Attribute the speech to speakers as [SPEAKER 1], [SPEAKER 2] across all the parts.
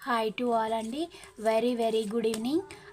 [SPEAKER 1] Hi to all అండి. Very very good evening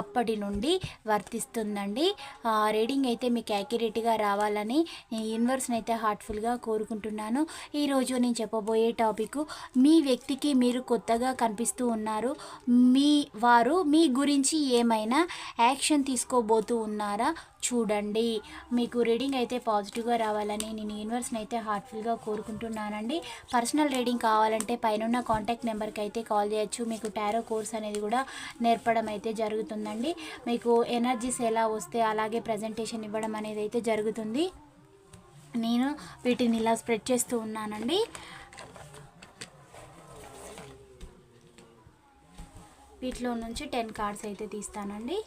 [SPEAKER 1] అప్పటి నుండి వర్తిస్తుందండి. రీడింగ్ అయితే మీకు యాక్యురేట్గా రావాలని యూనివర్స్ని అయితే హార్ట్ఫుల్గా కోరుకుంటున్నాను. ఈరోజు నేను చెప్పబోయే టాపిక్ మీ వ్యక్తికి మీరు కొత్తగా కనిపిస్తూ ఉన్నారు. మీ వారు మీ గురించి ఏమైనా యాక్షన్ తీసుకోబోతూ ఉన్నారా? చూడండి. మీకు రీడింగ్ అయితే పాజిటివ్గా రావాలని నేను యూనివర్స్ని అయితే హార్ట్ఫుల్గా కోరుకుంటున్నానండి. పర్సనల్ రీడింగ్ కావాలంటే పైన కాంటాక్ట్ నెంబర్కి అయితే కాల్ చేయొచ్చు. మీకు టారో కోర్స్ అనేది కూడా నేర్పడం అయితే జరుగుతుందండి. మీకు ఎనర్జీస్ ఎలా వస్తే అలాగే ప్రజెంటేషన్ ఇవ్వడం అనేది అయితే జరుగుతుంది. నేను వీటిని ఇలా స్ప్రెడ్ చేస్తూ ఉన్నానండి. వీటిలో నుంచి టెన్ కార్డ్స్ అయితే తీస్తానండి.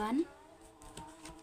[SPEAKER 1] One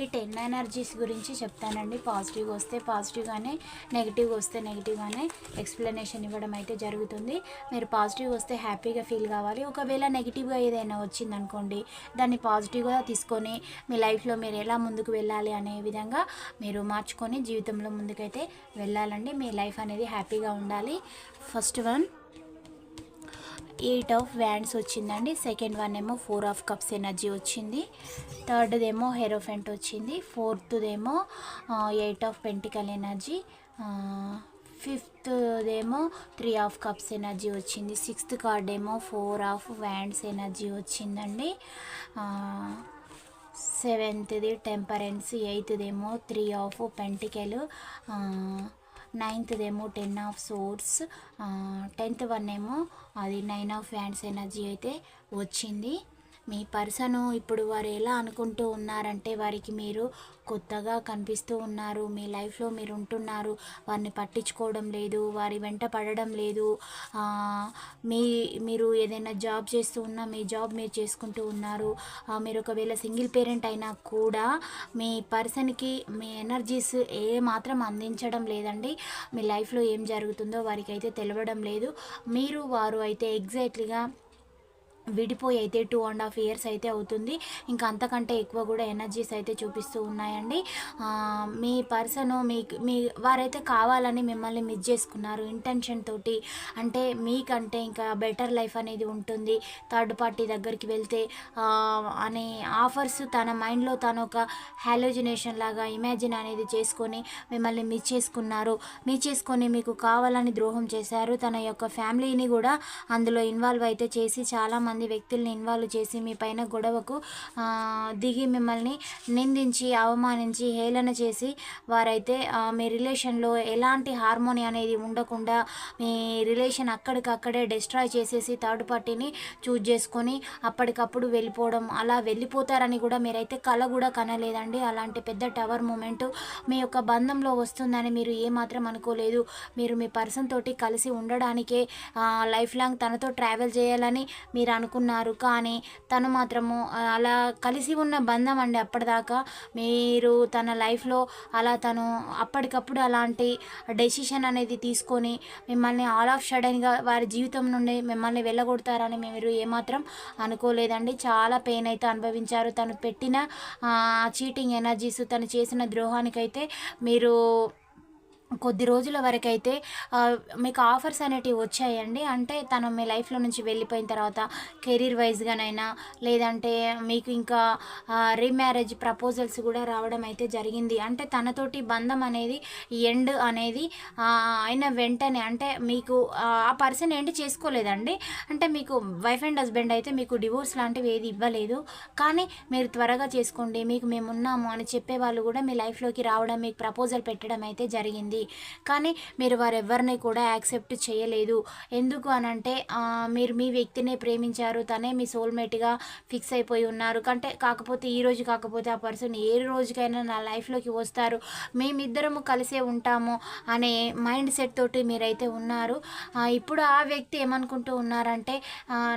[SPEAKER 1] ఈ టెన్ ఎనర్జీస్ గురించి చెప్తానండి. పాజిటివ్ వస్తే పాజిటివ్గానే నెగిటివ్ వస్తే నెగిటివ్గానే ఎక్స్ప్లెనేషన్ ఇవ్వడం అయితే జరుగుతుంది. మీరు పాజిటివ్ వస్తే హ్యాపీగా ఫీల్ కావాలి. ఒకవేళ నెగిటివ్గా ఏదైనా వచ్చిందనుకోండి దాన్ని పాజిటివ్గా తీసుకొని మీ లైఫ్లో మీరు ఎలా ముందుకు వెళ్ళాలి అనే విధంగా మీరు మార్చుకొని జీవితంలో ముందుకైతే వెళ్ళాలండి. మీ లైఫ్ అనేది హ్యాపీగా ఉండాలి. First one eight of wands వచ్చిందండి. సెకండ్ వన్ ఏమో ఫోర్ ఆఫ్ కప్స్ ఎనర్జీ వచ్చింది. థర్డ్దేమో హెరోఫెంట్ వచ్చింది. ఫోర్త్దేమో ఎయిట్ ఆఫ్ పెంటికల్ ఎనర్జీ ఫిఫ్త్దేమో త్రీ ఆఫ్ కప్స్ ఎనర్జీ వచ్చింది. సిక్స్త్ కార్డ్ ఏమో ఫోర్ ఆఫ్ వ్యాండ్స్ ఎనర్జీ వచ్చిందండి. సెవెంత్ది టెంపరెన్స్ ఎయిత్దేమో three of pentacle నైన్త్దేమో ten of swords. Tenth one ఏమో అది నైన్ ఆఫ్ హ్యాండ్స్ ఎనర్జీ అయితే వచ్చింది. మీ పర్సను ఇప్పుడు వారు ఎలా అనుకుంటూ ఉన్నారంటే వారికి మీరు కొత్తగా కనిపిస్తూ ఉన్నారు. మీ లైఫ్లో మీరు ఉంటున్నారు. వారిని పట్టించుకోవడం లేదు. వారి వెంట పడడం లేదు. మీ మీరు ఏదైనా జాబ్ చేస్తూ ఉన్నా మీ జాబ్ మీరు చేసుకుంటూ ఉన్నారు. మీరు ఒకవేళ సింగిల్ పేరెంట్ అయినా కూడా మీ పర్సన్కి మీ ఎనర్జీస్ ఏ మాత్రం అందించడం లేదండి. మీ లైఫ్లో ఏం జరుగుతుందో వారికి అయితే తెలియడం లేదు. మీరు వారు అయితే ఎగ్జాక్ట్లీగా విడిపోయి అయితే టూ అండ్ హాఫ్ ఇయర్స్ అయితే అవుతుంది. ఇంకా అంతకంటే ఎక్కువ కూడా ఎనర్జీస్ అయితే చూపిస్తూ ఉన్నాయండి. మీ పర్సన్ మీ మీ వారైతే కావాలని మిమ్మల్ని మిస్ చేసుకున్నారు. ఇంటెన్షన్ తోటి అంటే మీకంటే ఇంకా బెటర్ లైఫ్ అనేది ఉంటుంది. థర్డ్ పార్టీ దగ్గరికి వెళ్తే అనే ఆఫర్స్ తన మైండ్లో తను ఒక హాలోజినేషన్ లాగా ఇమాజిన్ అనేది చేసుకొని మిమ్మల్ని మిస్ చేసుకున్నారు. మిస్ చేసుకొని మీకు కావాలని ద్రోహం చేశారు. తన యొక్క ఫ్యామిలీని కూడా అందులో ఇన్వాల్వ్ అయితే చేసి చాలామంది మంది వ్యక్తుల్ని ఇన్వాల్వ్ చేసి మీ పైన గొడవకు దిగి మిమ్మల్ని నిందించి అవమానించి హేళన చేసి వారైతే మీ రిలేషన్లో ఎలాంటి హార్మోని అనేది ఉండకుండా మీ రిలేషన్ అక్కడికక్కడే డిస్ట్రాయ్ చేసేసి థర్డ్ పార్టీని చూజ్ చేసుకొని అప్పటికప్పుడు వెళ్ళిపోవడం అలా వెళ్ళిపోతారని కూడా మీరైతే కళ కూడా కనలేదండి. అలాంటి పెద్ద టవర్ మూమెంట్ మీ యొక్క బంధంలో వస్తుందని మీరు ఏమాత్రం అనుకోలేదు. మీరు మీ పర్సన్ తోటి కలిసి ఉండడానికే లైఫ్ లాంగ్ తనతో ట్రావెల్ చేయాలని మీరు అనుకున్నారు. కానీ తను మాత్రము అలా కలిసి ఉన్న బంధం అండి అప్పటిదాకా. మీరు తన లైఫ్లో అలా తను అప్పటికప్పుడు అలాంటి డెసిషన్ అనేది తీసుకొని మిమ్మల్ని ఆల్ ఆఫ్ సడన్గా వారి జీవితం నుండి మిమ్మల్ని వెళ్ళగొడతారని మీరు ఏమాత్రం అనుకోలేదండి. చాలా పెయిన్ అయితే అనుభవించారు. తను పెట్టిన చీటింగ్ ఎనర్జీస్ తను చేసిన ద్రోహానికైతే మీరు కొద్ది రోజుల వరకు అయితే మీకు ఆఫర్స్ అనేటివి వచ్చాయండి. అంటే తను మీ లైఫ్లో నుంచి వెళ్ళిపోయిన తర్వాత కెరీర్ వైజ్గానైనా లేదంటే మీకు ఇంకా రీమ్యారేజ్ ప్రపోజల్స్ కూడా రావడం అయితే జరిగింది. అంటే తనతోటి బంధం అనేది ఎండ్ అనేది ఆ, అయిన వెంటనే అంటే మీకు ఆ పర్సన్ ఏంటి చేసుకోలేదండి. అంటే మీకు వైఫ్ అండ్ హస్బెండ్ అయితే మీకు డివోర్స్ లాంటివి ఏది ఇవ్వలేదు. కానీ మీరు త్వరగా చేసుకోండి మీకు మేము ఉన్నాము అని చెప్పే వాళ్ళు కూడా మీ లైఫ్లోకి రావడం మీకు ప్రపోజల్ పెట్టడం అయితే జరిగింది. కానీ మీరు వారెవరిని కూడా యాక్సెప్ట్ చేయలేదు. ఎందుకు అనంటే మీరు మీ వ్యక్తినే ప్రేమించారు తనే మీ సోల్మేట్గా ఫిక్స్ అయిపోయి ఉన్నారు. కంటే కాకపోతే ఈ రోజు కాకపోతే ఆ పర్సన్ ఏ రోజుకైనా నా లైఫ్లోకి వస్తారు. మేమిద్దరము కలిసే ఉంటాము అనే మైండ్ సెట్ తోటి మీరైతే ఉన్నారు. ఇప్పుడు ఆ వ్యక్తి ఏమనుకుంటూ ఉన్నారంటే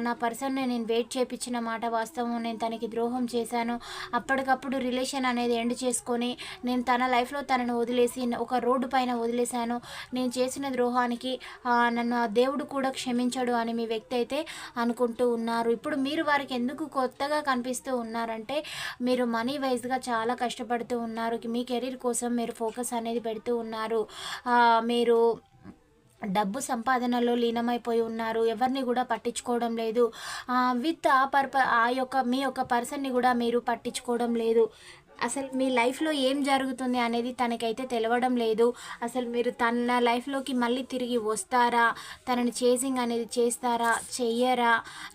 [SPEAKER 1] నా పర్సన్ నేను వెయిట్ చేపించిన మాట వాస్తవం నేను తనకి ద్రోహం చేశాను. అప్పటికప్పుడు రిలేషన్ అనేది ఎండ్ చేసుకొని నేను తన లైఫ్లో తనను వదిలేసి ఒక రోడ్డు పైన వదిలేశాను. నేను చేసిన ద్రోహానికి నన్ను ఆ దేవుడు కూడా క్షమించడు అని మీ వ్యక్తి అయితే అనుకుంటూ ఉన్నారు. ఇప్పుడు మీరు వారికి ఎందుకు కొత్తగా కనిపిస్తూ ఉన్నారంటే మీరు మనీ వైజ్గా చాలా కష్టపడుతూ ఉన్నారు. మీ కెరీర్ కోసం మీరు ఫోకస్ అనేది పెడుతూ ఉన్నారు. మీరు డబ్బు సంపాదనలో లీనమైపోయి ఉన్నారు. ఎవరిని కూడా పట్టించుకోవడం లేదు. విత్ ఆ పర్ప ఆ యొక్క మీ యొక్క పర్సన్ని కూడా మీరు పట్టించుకోవడం లేదు. అసలు మీ లైఫ్లో ఏం జరుగుతుంది అనేది తనకైతే తెలవడం లేదు. అసలు మీరు తన లైఫ్లోకి మళ్ళీ తిరిగి వస్తారా? తనని చేసింగ్ అనేది చేస్తారా? చెయ్యరా?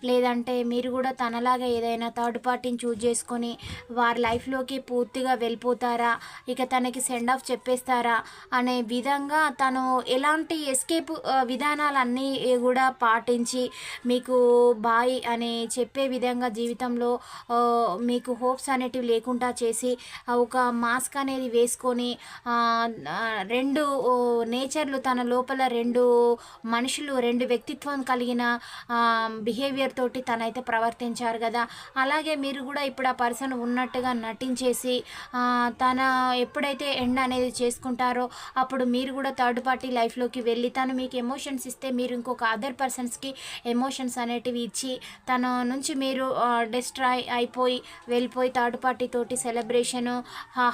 [SPEAKER 1] లేదంటే మీరు కూడా తనలాగా ఏదైనా థర్డ్ పార్టీని చూజ్ చేసుకొని వారి లైఫ్లోకి పూర్తిగా వెళ్ళిపోతారా? ఇక తనకి సెండ్ ఆఫ్ చెప్పేస్తారా? అనే విధంగా తను ఎలాంటి ఎస్కేప్ విధానాలన్నీ కూడా పాటించి మీకు బాయ్ అని చెప్పే విధంగా జీవితంలో మీకు హోప్స్ అనేటివి లేకుండా చేసి ఒక మాస్క్ అనేది వేసుకొని రెండు నేచర్లు తన లోపల రెండు మనుషులు రెండు వ్యక్తిత్వం కలిగిన బిహేవియర్ తోటి తనైతే ప్రవర్తించారు కదా. అలాగే మీరు కూడా ఇప్పుడు ఆ పర్సన్ ఉన్నట్టుగా నటించేసి తన ఎప్పుడైతే ఎండ్ అనేది చేసుకుంటారో అప్పుడు మీరు కూడా థర్డ్ పార్టీ లైఫ్లోకి వెళ్ళి తను మీకు ఎమోషన్స్ ఇస్తే మీరు ఇంకొక అదర్ పర్సన్స్కి ఎమోషన్స్ అనేటివి ఇచ్చి తన నుంచి మీరు డిస్ట్రాయ్ అయిపోయి వెళ్ళిపోయి థర్డ్ పార్టీ తోటి సెలబ్రేషను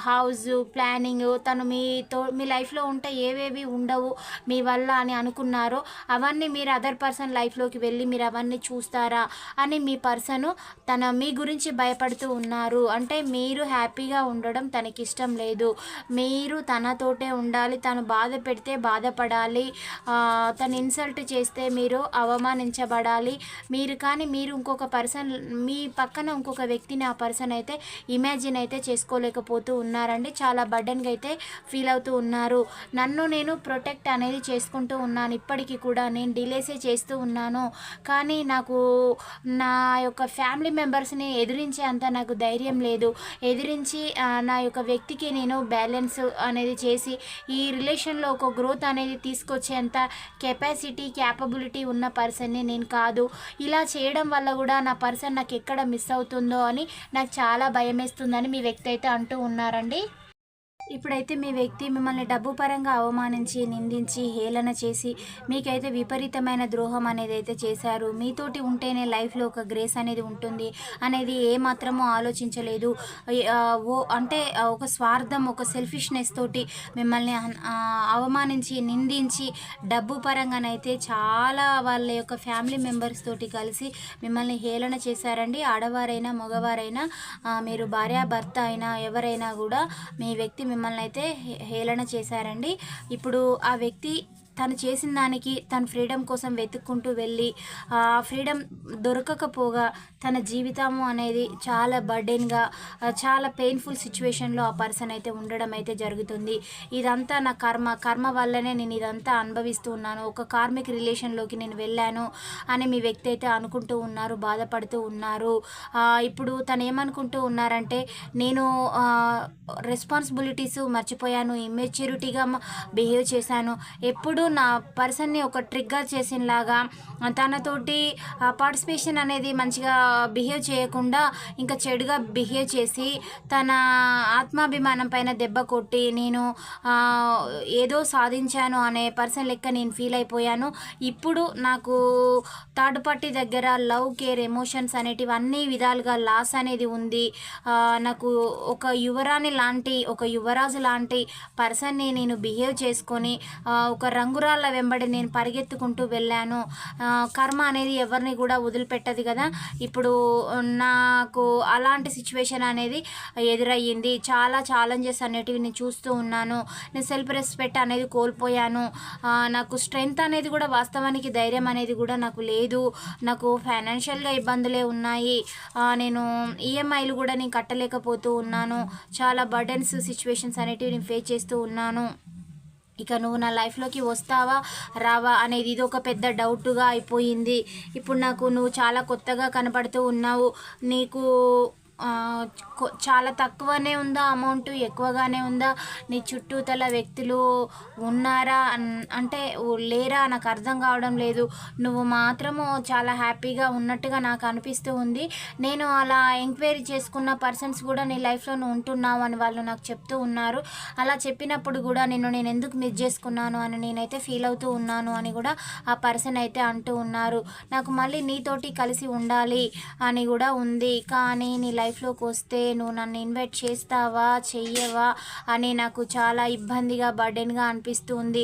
[SPEAKER 1] హౌస్ ప్లానింగ్ తను మీతో మీ లైఫ్లో ఉంటే ఏవేవి ఉండవు మీ వల్ల అని అనుకున్నారో అవన్నీ మీరు అదర్ పర్సన్ లైఫ్లోకి వెళ్ళి మీరు అవన్నీ చూస్తారా అని మీ పర్సన్ తన మీ గురించి భయపడుతూ ఉన్నారు. అంటే మీరు హ్యాపీగా ఉండడం తనకి ఇష్టం లేదు. మీరు తనతోటే ఉండాలి తను బాధ పెడితే బాధపడాలి తను ఇన్సల్ట్ చేస్తే మీరు అవమానించబడాలి. మీరు కానీ మీరు ఇంకొక పర్సన్ మీ పక్కన ఇంకొక వ్యక్తిని ఆ పర్సన్ అయితే ఇమాజిన్ అయితే చేసుకోలేకపోతూ ఉన్నారండి. చాలా బర్డెన్గా అయితే ఫీల్ అవుతూ ఉన్నారు. నన్ను నేను ప్రొటెక్ట్ అనేది చేసుకుంటూ ఉన్నాను. ఇప్పటికీ కూడా నేను డిలేసే చేస్తూ ఉన్నాను. కానీ నాకు నా యొక్క ఫ్యామిలీ మెంబర్స్ని ఎదిరించే అంత నాకు ధైర్యం లేదు. ఎదిరించి నా యొక్క వ్యక్తికి నేను బ్యాలెన్స్ అనేది చేసి ఈ రిలేషన్లో ఒక గ్రోత్ అనేది తీసుకొచ్చేంత కెపాసిటీ క్యాపబిలిటీ ఉన్న పర్సన్ని నేను కాదు. ఇలా చేయడం వల్ల కూడా నా పర్సన్ నాకు ఎక్కడ మిస్ అవుతుందో అని నాకు చాలా భయం వేస్తుందని మీ వ్యక్తి అయితే అంటూ ఉన్నారండి. ఇప్పుడైతే మీ వ్యక్తి మిమ్మల్ని డబ్బు పరంగా అవమానించి నిందించి హేళన చేసి మీకైతే విపరీతమైన ద్రోహం అనేది అయితే చేశారు. మీతోటి ఉంటేనే లైఫ్లో ఒక గ్రేస్ అనేది ఉంటుంది అనేది ఏ మాత్రమూ ఆలోచించలేదు. ఓ అంటే ఒక స్వార్థం ఒక సెల్ఫిష్నెస్ తోటి మిమ్మల్ని అవమానించి నిందించి డబ్బు పరంగానైతే చాలా వాళ్ళ యొక్క ఫ్యామిలీ మెంబర్స్ తోటి కలిసి మిమ్మల్ని హేళన చేశారండి. ఆడవారైనా మగవారైనా మీరు భార్యాభర్త అయినా ఎవరైనా కూడా మీ వ్యక్తి మిమ్మల్ని అయితే హే- హేళన చేశారండి. ఇప్పుడు ఆ వ్యక్తి తను చేసిన దానికి తన ఫ్రీడమ్ కోసం వెతుక్కుంటూ వెళ్ళి ఆ ఫ్రీడమ్ దొరకకపోగా తన జీవితము అనేది చాలా బర్డెన్గా చాలా పెయిన్ఫుల్ సిచ్యువేషన్లో ఆ పర్సన్ అయితే ఉండడం అయితే జరుగుతుంది. ఇదంతా నా కర్మ. కర్మ వల్లనే నేను ఇదంతా అనుభవిస్తూ ఉన్నాను. ఒక కార్మిక రిలేషన్లోకి నేను వెళ్ళాను అని మీ వ్యక్తి అయితే అనుకుంటూ ఉన్నారు బాధపడుతూ ఉన్నారు. ఇప్పుడు తను ఏమనుకుంటూ ఉన్నారంటే నేను రెస్పాన్సిబిలిటీస్ మర్చిపోయాను ఇమ్మెచ్యూరిటీగా బిహేవ్ చేశాను. ఎప్పుడు నా పర్సన్ని ఒక ట్రిగ్గర్ చేసినలాగా తనతోటి పార్టిసిపేషన్ అనేది మంచిగా బిహేవ్ చేయకుండా ఇంకా చెడుగా బిహేవ్ చేసి తన ఆత్మాభిమానం పైన దెబ్బ కొట్టి నేను ఏదో సాధించాను అనే పర్సన్ లెక్క నేను ఫీల్ అయిపోయాను. ఇప్పుడు నాకు థర్డ్ పార్టీ దగ్గర లవ్ కేర్ ఎమోషన్స్ అనేటివి అన్ని విధాలుగా లాస్ అనేది ఉంది. నాకు ఒక యువరాణి లాంటి ఒక యువరాజు లాంటి పర్సన్ని నేను బిహేవ్ చేసుకొని ఒక రంగు రంగురాళ్ళ వెంబడి నేను పరిగెత్తుకుంటూ వెళ్ళాను. కర్మ అనేది ఎవరిని కూడా వదిలిపెట్టదు కదా. ఇప్పుడు నాకు అలాంటి సిచ్యువేషన్ అనేది ఎదురయ్యింది. చాలా ఛాలెంజెస్ అనేటివి నేను చూస్తూ ఉన్నాను. నేను సెల్ఫ్ రెస్పెక్ట్ అనేది కోల్పోయాను. నాకు స్ట్రెంగ్త్ అనేది కూడా వాస్తవానికి ధైర్యం అనేది కూడా నాకు లేదు. నాకు ఫైనాన్షియల్గా ఇబ్బందులే ఉన్నాయి. నేను ఈఎంఐలు కూడా నేను కట్టలేకపోతూ ఉన్నాను. చాలా బర్డెన్స్ సిచ్యువేషన్స్ అనేటివి నేను ఫేస్ చేస్తూ ఉన్నాను. ఇక నువ్వు నా లైఫ్లోకి వస్తావా రావా అనేది ఇది ఒక పెద్ద డౌట్గా అయిపోయింది. ఇప్పుడు నాకు నువ్వు చాలా కొత్తగా కనపడుతూ ఉన్నావు. నీకు చాలా తక్కువనే ఉందా? అమౌంట్ ఎక్కువగానే ఉందా? నీ చుట్టూతల వ్యక్తులు ఉన్నారా? అన్- అంటే లేరా? నాకు అర్థం కావడం లేదు. నువ్వు మాత్రము చాలా హ్యాపీగా ఉన్నట్టుగా నాకు అనిపిస్తూ ఉంది. నేను అలా ఎంక్వైరీ చేసుకున్న పర్సన్స్ కూడా నీ లైఫ్లో నువ్వు ఉంటున్నావు అని వాళ్ళు నాకు చెప్తూ ఉన్నారు. అలా చెప్పినప్పుడు కూడా నిన్ను నేను ఎందుకు మిస్ చేసుకున్నాను అని నేనైతే ఫీల్ అవుతూ ఉన్నాను అని కూడా ఆ పర్సన్ అయితే అంటూ ఉన్నారు. నాకు మళ్ళీ నీతోటి కలిసి ఉండాలి అని కూడా ఉంది. కానీ నీ లైఫ్ లైఫ్లోకి వస్తే నువ్వు నన్ను ఇన్వైట్ చేస్తావా చెయ్యవా అని నాకు చాలా ఇబ్బందిగా బర్డెన్గా అనిపిస్తుంది.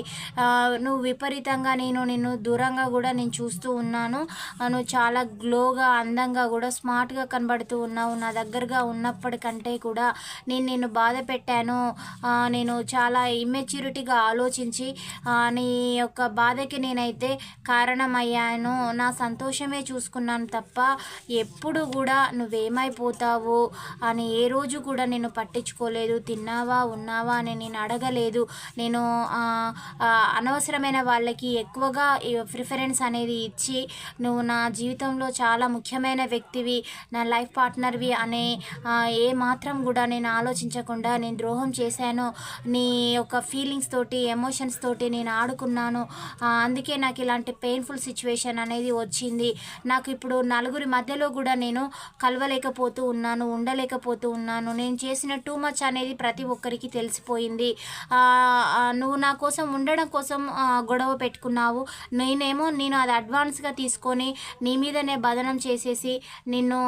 [SPEAKER 1] నువ్వు విపరీతంగా నేను నిన్ను దూరంగా కూడా నేను చూస్తూ ఉన్నాను. నువ్వు చాలా గ్లోగా అందంగా కూడా స్మార్ట్గా కనబడుతూ ఉన్నావు. నా దగ్గరగా ఉన్నప్పటికంటే కూడా నేను నిన్ను బాధ పెట్టాను. నేను చాలా ఇమ్మెచ్యూరిటీగా ఆలోచించి నీ యొక్క బాధకి నేనైతే కారణమయ్యాను. నా సంతోషమే చూసుకున్నాను తప్ప ఎప్పుడు కూడా నువ్వేమైపోతావు? అని ఏ రోజు కూడా నేను పట్టించుకోలేదు. తిన్నావా ఉన్నావా అని నేను అడగలేదు. నేను అనవసరమైన వాళ్ళకి ఎక్కువగా ప్రిఫరెన్స్ అనేది ఇచ్చి నువ్వు నా జీవితంలో చాలా ముఖ్యమైన వ్యక్తివి నా లైఫ్ పార్ట్నర్వి అనే ఏ మాత్రం కూడా నేను ఆలోచించకుండా నేను ద్రోహం చేశాను నీ యొక్క ఫీలింగ్స్ తోటి ఎమోషన్స్ తోటి నేను ఆడుకున్నాను. అందుకే నాకు ఇలాంటి పెయిన్ఫుల్ సిచ్యువేషన్ అనేది వచ్చింది. నాకు ఇప్పుడు నలుగురి మధ్యలో కూడా నేను కలవలేకపోతూ ఉన్నాను ఉండలేకపోతూ ఉన్నాను. నేను చేసిన టూ మచ్ అనేది ప్రతి ఒక్కరికి తెలిసిపోయింది. నువ్వు నా కోసం ఉండడం కోసం గొడవ పెట్టుకున్నావు. నేనేమో నేను అది అడ్వాన్స్గా తీసుకొని నీ మీదనే బదనం చేసేసి నిన్ను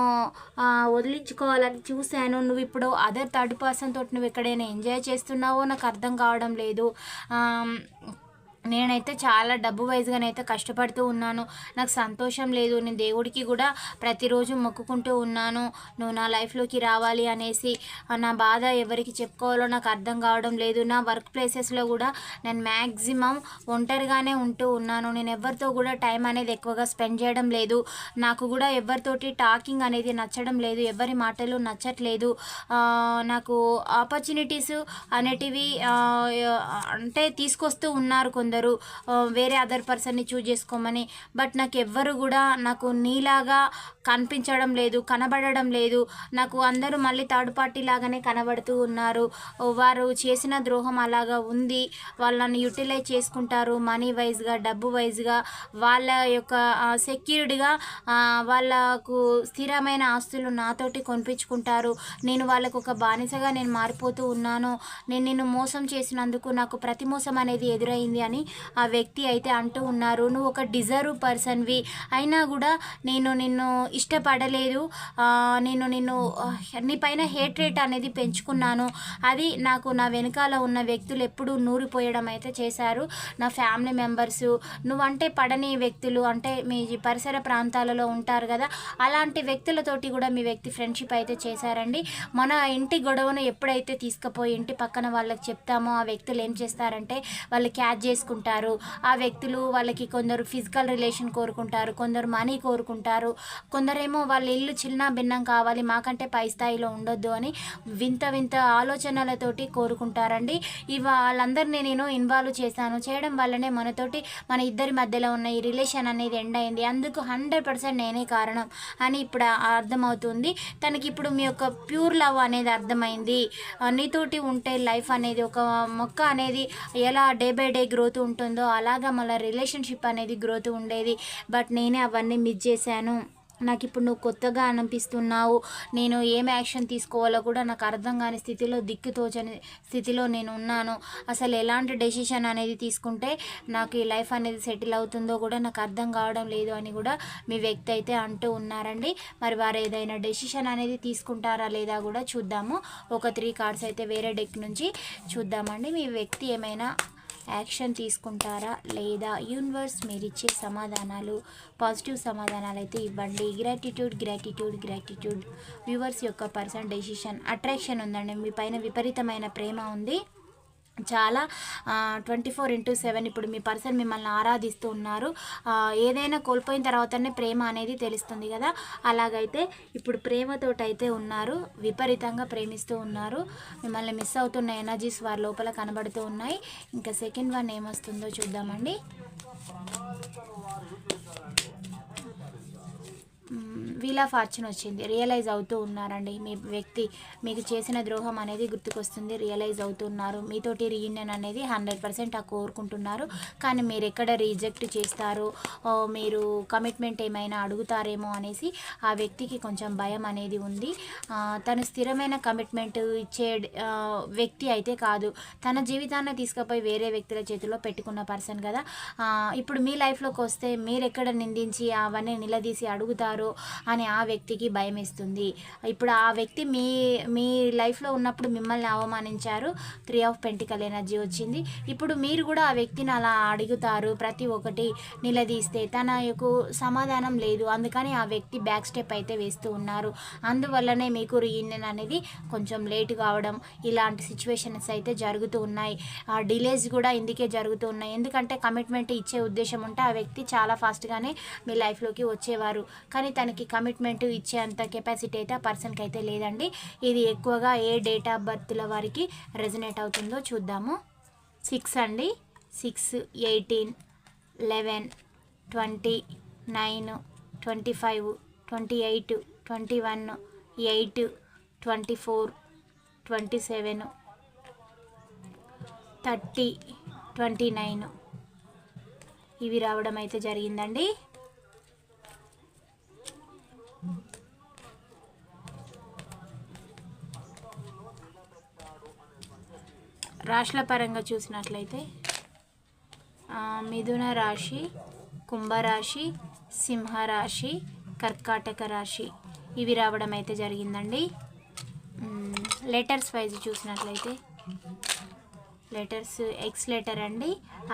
[SPEAKER 1] వదిలించుకోవాలని చూశాను. నువ్వు ఇప్పుడు అదర్ థర్డ్ పర్సన్ తోటి నువ్వు ఎక్కడైనా ఎంజాయ్ చేస్తున్నావో నాకు అర్థం కావడం లేదు. నేనైతే చాలా డబ్బు వైజ్గానైతే కష్టపడుతూ ఉన్నాను. నాకు సంతోషం లేదు. నేను దేవుడికి కూడా ప్రతిరోజు మొక్కుకుంటూ ఉన్నాను. నువ్వు నా లైఫ్లోకి రావాలి అనేసి నా బాధ ఎవరికి చెప్పుకోవాలో నాకు అర్థం కావడం లేదు. నా వర్క్ ప్లేసెస్లో కూడా నేను మ్యాక్సిమం ఒంటరిగానే ఉంటూ ఉన్నాను. నేను ఎవరితో కూడా టైం అనేది ఎక్కువగా స్పెండ్ చేయడం లేదు. నాకు కూడా ఎవరితోటి టాకింగ్ అనేది నచ్చడం లేదు. ఎవరి మాటలు నచ్చట్లేదు. నాకు ఆపర్చునిటీస్ అనేటివి అంటే తీసుకొస్తూ ఉన్నారు కొందరు. అందరూ వేరే అదర్ పర్సన్ని చూజ్ చేసుకోమని. బట్ నాకు ఎవ్వరు కూడా నాకు నీలాగా కనిపించడం లేదు కనబడడం లేదు. నాకు అందరూ మళ్ళీ థర్డ్ పార్టీ లాగానే కనబడుతూ ఉన్నారు. వారు చేసిన ద్రోహం అలాగా ఉంది. వాళ్ళని యూటిలైజ్ చేసుకుంటారు మనీ వైజ్గా డబ్బు వైజ్గా వాళ్ళ యొక్క సెక్యూర్డ్గా వాళ్ళకు స్థిరమైన ఆస్తులు నాతోటి కొనిపించుకుంటారు. నేను వాళ్ళకు ఒక బానిసగా నేను మారిపోతూ ఉన్నాను. నేను నిన్ను మోసం చేసినందుకు నాకు ప్రతి మోసం అనేది ఎదురైంది అని ఆ వ్యక్తి అయితే అంటూ ఉన్నారు నువ్వు ఒక డిజర్వ్ పర్సన్వి అయినా కూడా నేను నిన్ను ఇష్టపడలేదు. నేను నిన్ను నీ పైన హేట్ రేట్ అనేది పెంచుకున్నాను. అది నాకు నా వెనకాల ఉన్న వ్యక్తులు ఎప్పుడూ నూరిపోయడం అయితే చేశారు. నా ఫ్యామిలీ మెంబర్స్ నువ్వంటే పడని వ్యక్తులు. అంటే మీ పరిసర ప్రాంతాలలో ఉంటారు కదా అలాంటి వ్యక్తులతోటి కూడా మీ వ్యక్తి ఫ్రెండ్షిప్ అయితే చేశారండి. మన ఇంటి గొడవను ఎప్పుడైతే తీసుకుపోయి ఇంటి పక్కన వాళ్ళకి చెప్తామో ఆ వ్యక్తులు ఏం చేస్తారంటే వాళ్ళు క్యాచ్ చేసుకుంటారు ఆ వ్యక్తులు వాళ్ళకి కొందరు ఫిజికల్ రిలేషన్ కోరుకుంటారు కొందరు మనీ కోరుకుంటారు కొందరేమో వాళ్ళ ఇల్లు చిన్న భిన్నం కావాలి మాకంటే పై స్థాయిలో ఉండొద్దు అని వింత వింత ఆలోచనలతోటి కోరుకుంటారండి. ఈ వాళ్ళందరినీ నేను ఇన్వాల్వ్ చేశాను. చేయడం వల్లనే మనతోటి మన ఇద్దరి మధ్యలో ఉన్న ఈ రిలేషన్ అనేది ఎండ్ అయింది. అందుకు హండ్రెడ్ పర్సెంట్ నేనే కారణం అని ఇప్పుడు అర్థమవుతుంది. తనకి ఇప్పుడు మీ యొక్క ప్యూర్ లవ్ అనేది అర్థమైంది. నీతోటి ఉంటే లైఫ్ అనేది ఒక మొక్క అనేది ఎలా డే బై డే గ్రోత్ ఉంటుందో అలాగా మళ్ళీ రిలేషన్షిప్ అనేది గ్రోత్ ఉండేది. బట్ నేనే అవన్నీ మిస్ చేశాను. నాకు ఇప్పుడు నువ్వు కొత్తగా అనిపిస్తున్నావు. నేను ఏం యాక్షన్ తీసుకోవాలో కూడా నాకు అర్థం కాని స్థితిలో దిక్కు తోచని స్థితిలో నేను ఉన్నాను. అసలు ఎలాంటి డెసిషన్ అనేది తీసుకుంటే నాకు ఈ లైఫ్ అనేది సెటిల్ అవుతుందో కూడా నాకు అర్థం కావడం లేదు అని కూడా మీ వ్యక్తి అయితే అంటూ ఉన్నారండి. మరి వారు ఏదైనా డెసిషన్ అనేది తీసుకుంటారా లేదా కూడా చూద్దాము. ఒక త్రీ కార్డ్స్ అయితే వేరే డెక్ నుంచి చూద్దామండి. మీ వ్యక్తి ఏమైనా యాక్షన్ తీసుకుంటారా లేదా యూనివర్స్ మీరు ఇచ్చే సమాధానాలు పాజిటివ్ సమాధానాలు అయితే ఇవ్వండి. Gratitude gratitude gratitude. వ్యూవర్స్ యొక్క పర్సన్ డెసిషన్ అట్రాక్షన్ ఉందండి. మీ పైన విపరీతమైన ప్రేమ ఉంది. చాలా ట్వంటీ ఫోర్ ఇంటూ సెవెన్ ఇప్పుడు మీ పర్సన్ మిమ్మల్ని ఆరాధిస్తూ ఉన్నారు. ఏదైనా కోల్పోయిన తర్వాతనే ప్రేమ అనేది తెలుస్తుంది కదా. అలాగైతే ఇప్పుడు ప్రేమతోటైతే ఉన్నారు విపరీతంగా ప్రేమిస్తూ ఉన్నారు. మిమ్మల్ని మిస్ అవుతున్న ఎనర్జీస్ వారి లోపల కనబడుతూ ఉన్నాయి. ఇంకా సెకండ్ వన్ ఏమొస్తుందో చూద్దామండి. వీల్ ఆఫ్ ఫార్చ్యూన్ వచ్చింది. రియలైజ్ అవుతూ ఉన్నారండి. మీ వ్యక్తి మీకు చేసిన ద్రోహం అనేది గుర్తుకొస్తుంది. రియలైజ్ అవుతున్నారు. మీతోటి రీయూనియన్ అనేది హండ్రెడ్ పర్సెంట్ ఆ కోరుకుంటున్నారు. కానీ మీరు ఎక్కడ రిజెక్ట్ చేస్తారో మీరు కమిట్మెంట్ ఏమైనా అడుగుతారేమో అనేసి ఆ వ్యక్తికి కొంచెం భయం అనేది ఉంది. తను స్థిరమైన కమిట్మెంట్ ఇచ్చే వ్యక్తి అయితే కాదు. తన జీవితాన్ని తీసుకుపోయి వేరే వ్యక్తుల చేతిలో పెట్టుకున్న పర్సన్ కదా. ఇప్పుడు మీ లైఫ్లోకి వస్తే మీరు ఎక్కడ నిందించి అవన్నీ నిలదీసి అడుగుతారు? అని ఆ వ్యక్తికి భయం ఇస్తుంది ఇప్పుడు ఆ వ్యక్తి మీ మీ లైఫ్లో ఉన్నప్పుడు మిమ్మల్ని అవమానించారు. త్రీ ఆఫ్ పెంటికల్ ఎనర్జీ వచ్చింది. ఇప్పుడు మీరు కూడా ఆ వ్యక్తిని అలా అడుగుతారు. ప్రతి ఒక్కటి నిలదీస్తే తన యొక్క సమాధానం లేదు. అందుకని ఆ వ్యక్తి బ్యాక్ స్టెప్ అయితే వేస్తూ ఉన్నారు. అందువల్లనే మీకు రీయూనియన్ అనేది కొంచెం లేట్ కావడం ఇలాంటి సిచ్యువేషన్స్ అయితే జరుగుతూ ఉన్నాయి. ఆ డిలేస్ కూడా ఇందుకే జరుగుతూ ఉన్నాయి. ఎందుకంటే కమిట్మెంట్ ఇచ్చే ఉద్దేశం ఉంటే ఆ వ్యక్తి చాలా ఫాస్ట్గానే మీ లైఫ్లోకి వచ్చేవారు. కానీ తనకి కమిట్మెంట్ ఇచ్చేంత కెపాసిటీ అయితే ఆ పర్సన్కి అయితే లేదండి. ఇది ఎక్కువగా ఏ డేట్ ఆఫ్ బర్త్ల వారికి రెజనేట్ అవుతుందో చూద్దాము. సిక్స్ అండి. Six eighteen eleven twenty nine twenty five twenty eight twenty one eight twenty four twenty seven thirty twenty nine ఇవి రావడం అయితే జరిగిందండి. రాశుల పరంగా చూసినట్లయితే మిథున రాశి కుంభరాశి సింహరాశి కర్కాటక రాశి ఇవి రావడం అయితే జరిగిందండి. లెటర్స్ వైజ్ చూసినట్లయితే లెటర్స్ ఎక్స్ లెటర్ అండి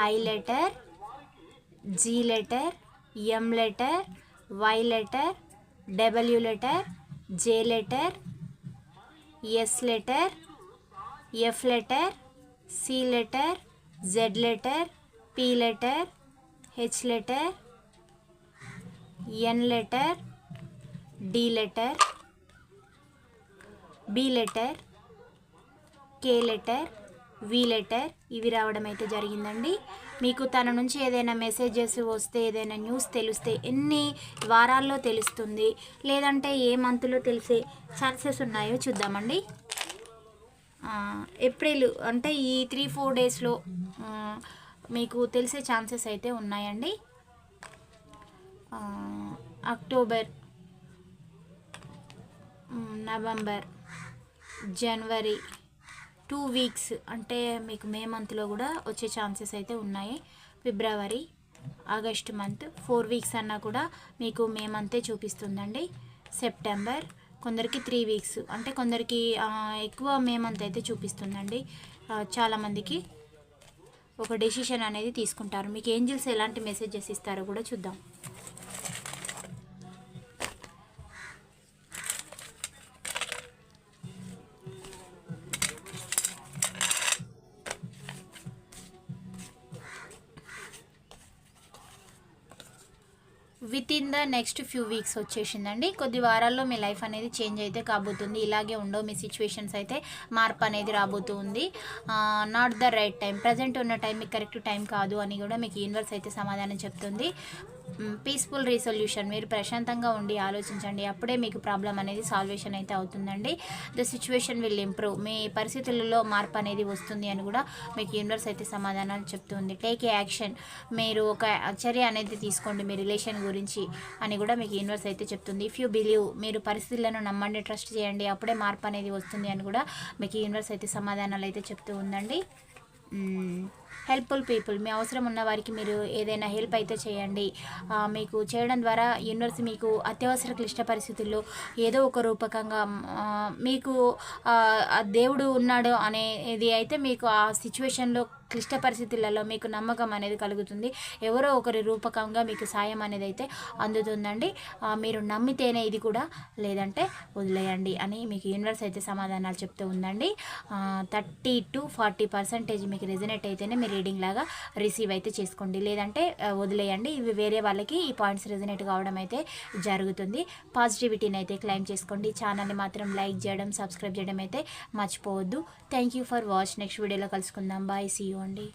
[SPEAKER 1] I letter G letter M letter Y letter W letter J letter S letter F letter C letter Z letter P letter H letter N letter D letter B letter K letter V letter ఇవి రావడం అయితే జరిగిందండి. మీకు తన నుంచి ఏదైనా messages వస్తే ఏదైనా న్యూస్ తెలిస్తే ఎన్ని వారాల్లో తెలుస్తుంది? లేదంటే ఏ మంత్లో తెలిసే ఛాన్సెస్ ఉన్నాయో చూద్దామండి. ఏప్రిల్ అంటే ఈ త్రీ ఫోర్ డేస్లో మీకు తెలిసే ఛాన్సెస్ అయితే ఉన్నాయండి. అక్టోబర్ నవంబర్ జనవరి టూ వీక్స్ అంటే మీకు మే మంత్లో కూడా వచ్చే ఛాన్సెస్ అయితే ఉన్నాయి. ఫిబ్రవరి ఆగస్ట్ మంత్ ఫోర్ వీక్స్ అన్నా కూడా మీకు మే మంతే చూపిస్తుందండి. సెప్టెంబర్ కొందరికి త్రీ వీక్స్ అంటే కొందరికి ఎక్కువ మేమంత్ అయితే చూపిస్తుందండి. చాలామందికి ఒక డెసిషన్ అనేది తీసుకుంటారు. మీకు ఏంజిల్స్ ఎలాంటి మెసేజెస్ ఇస్తారో కూడా చూద్దాం. ద నెక్స్ట్ ఫ్యూ వీక్స్ వచ్చేసిందండి. కొద్ది వారాల్లో మీ లైఫ్ అనేది చేంజ్ అయితే కాబోతుంది. ఇలాగే ఉండవు మీ సిచ్యువేషన్స్ అయితే మార్పు అనేది రాబోతుంది. Not the right time present ఉన్న టైం మీకు కరెక్ట్ టైం కాదు అని కూడా మీకు యూనివర్స్ అయితే సమాధానం చెప్తుంది. పీస్ఫుల్ రీసొల్యూషన్ మీరు ప్రశాంతంగా ఉండి ఆలోచించండి. అప్పుడే మీకు ప్రాబ్లం అనేది సాల్వేషన్ అయితే అవుతుందండి. ద సిచ్యువేషన్ విల్ ఇంప్రూవ్ మీ పరిస్థితులలో మార్పు అనేది వస్తుంది అని కూడా మీకు యూనివర్స్ అయితే సమాధానాలు చెప్తుంది. టేక్ ఏ యాక్షన్ మీరు ఒక చర్య అనేది తీసుకోండి మీ రిలేషన్ గురించి అని కూడా మీకు యూనివర్స్ అయితే చెప్తుంది. ఇఫ్ యూ బిలీవ్ మీరు పరిస్థితులను నమ్మండి ట్రస్ట్ చేయండి. అప్పుడే మార్పు అనేది వస్తుంది అని కూడా మీకు యూనివర్స్ అయితే సమాధానాలు అయితే చెప్తూ ఉందండి. హెల్ప్ఫుల్ పీపుల్ మీ అవసరం ఉన్న వారికి మీరు ఏదైనా హెల్ప్ అయితే చేయండి. మీకు చేయడం ద్వారా యూనివర్స్ మీకు అత్యవసర క్లిష్ట పరిస్థితుల్లో ఏదో ఒక రూపకంగా మీకు దేవుడు ఉన్నాడు అనేది అయితే మీకు ఆ సిచ్యువేషన్లో క్లిష్ట పరిస్థితులలో మీకు నమ్మకం అనేది కలుగుతుంది. ఎవరో ఒకరి రూపకంగా మీకు సాయం అనేది అయితే అందుతుందండి. మీరు నమ్మితేనే ఇది కూడా లేదంటే వదిలేయండి అని మీకు యూనివర్స్ అయితే సమాధానాలు చెప్తూ ఉందండి. థర్టీ టు ఫార్టీ పర్సెంటేజ్ మీకు రెజినేట్ అయితేనే మీ రీడింగ్ లాగా రిసీవ్ అయితే చేసుకోండి. లేదంటే వదిలేయండి. ఇవి వేరే వాళ్ళకి ఈ పాయింట్స్ రెజినేట్ కావడం అయితే జరుగుతుంది. పాజిటివిటీని అయితే క్లైమ్ చేసుకోండి. ఛానల్ని మాత్రం లైక్ చేయడం సబ్స్క్రైబ్ చేయడం అయితే మర్చిపోవద్దు. Thank you for watch next వీడియోలో కలుసుకుందాం. బాయ్ సీ యూ చేసుకోండి.